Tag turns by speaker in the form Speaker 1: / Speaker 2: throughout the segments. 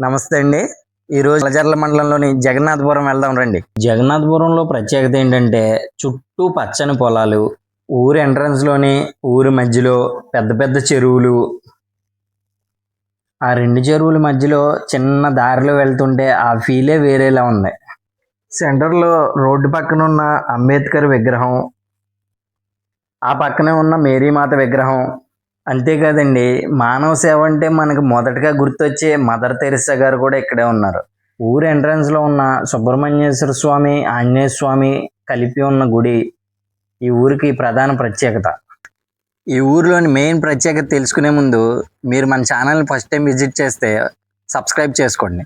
Speaker 1: నమస్తే అండి. ఈరోజు అలజర్ల మండలంలోని జగన్నాథపురం వెళ్దాం రండి. జగన్నాథపురంలో ప్రత్యేకత ఏంటంటే చుట్టూ పచ్చని పొలాలు ఊరు ఎంట్రన్స్లోని ఊరి మధ్యలో పెద్ద పెద్ద చెరువులు. ఆ రెండు చెరువుల మధ్యలో చిన్న దారిలో వెళ్తుంటే ఆ ఫీలే వేరేలా ఉంది. సెంటర్లో రోడ్డు పక్కన ఉన్న అంబేద్కర్ విగ్రహం ఆ పక్కనే ఉన్న మేరీమాత విగ్రహం అంతేకాదండి మానవ సేవ అంటే మనకు మొదటగా గుర్తొచ్చే మదర్ తెరిసా గారు కూడా ఇక్కడే ఉన్నారు. ఊరు ఎంట్రన్స్లో ఉన్న సుబ్రహ్మణ్యేశ్వర స్వామి ఆంజనేయ స్వామి కలిపి ఉన్న గుడి ఈ ఊరికి ప్రధాన ప్రత్యేకత. ఈ ఊరిలోని మెయిన్ ప్రత్యేకత తెలుసుకునే ముందు మీరు మన ఛానల్ని ఫస్ట్ టైం విజిట్ చేస్తే సబ్స్క్రైబ్ చేసుకోండి.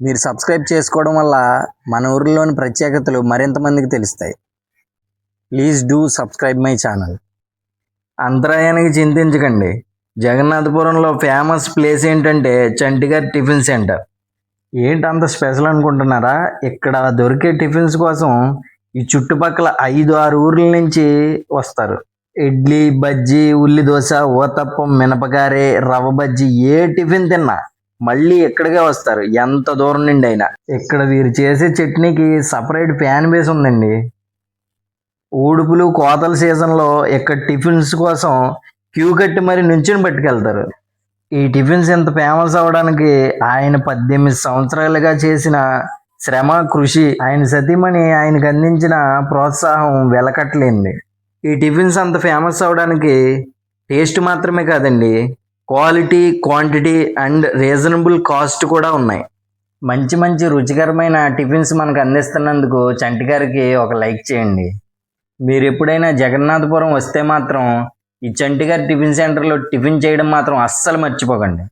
Speaker 1: మీరు సబ్స్క్రైబ్ చేసుకోవడం వల్ల మన ఊరిలోని ప్రత్యేకతలు మరింత మందికి తెలుస్తాయి. Please do subscribe my channel. అంతరాయానికి చింతించకండి. జగన్నాథపురంలో ఫేమస్ ప్లేస్ ఏంటంటే చంటిగారి టిఫిన్ సెంటర్. ఏంటి అంత స్పెషల్ అనుకుంటున్నారా? ఇక్కడ దొరికే టిఫిన్స్ కోసం ఈ చుట్టుపక్కల ఐదు ఆరు ఊర్ల నుంచి వస్తారు. ఇడ్లీ బజ్జీ ఉల్లి దోశ ఓతప్పం మినపకారే రవ్వ బజ్జీ ఏ టిఫిన్ తిన్నా మళ్ళీ ఇక్కడికే వస్తారు. ఎంత దూరం నుండి అయినా. ఇక్కడ వీరు చేసే చట్నీకి సపరేట్ ఫ్యాన్ బేస్ ఉందండి. ఊడుపులు కోతల సీజన్లో ఇక్కడ టిఫిన్స్ కోసం క్యూ కట్టి మరి నుంచుని పట్టుకెళ్తారు. ఈ టిఫిన్స్ ఇంత ఫేమస్ అవ్వడానికి ఆయన పద్దెనిమిది సంవత్సరాలుగా చేసిన శ్రమ కృషి ఆయన సతీమణి ఆయనకు అందించిన ప్రోత్సాహం వెలకట్లేంది ఈ టిఫిన్స్ అంత ఫేమస్ అవ్వడానికి టేస్ట్ మాత్రమే కాదండి quality quantity and reasonable cost కూడా ఉన్నాయి. మంచి మంచి రుచికరమైన టిఫిన్స్ మనకు అందిస్తున్నందుకు చంటి గారికి ఒక లైక్ చేయండి. మీరు ఎప్పుడైనా జగన్నాథపురం వస్తే మాత్రం ఈ చంటిగారి టిఫిన్ సెంటర్లో టిఫిన్ చేయడం మాత్రం అస్సలు మర్చిపోకండి.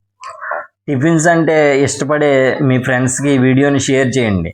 Speaker 1: టిఫిన్స్ అంటే ఇష్టపడే మీ ఫ్రెండ్స్కి వీడియోని షేర్ చేయండి.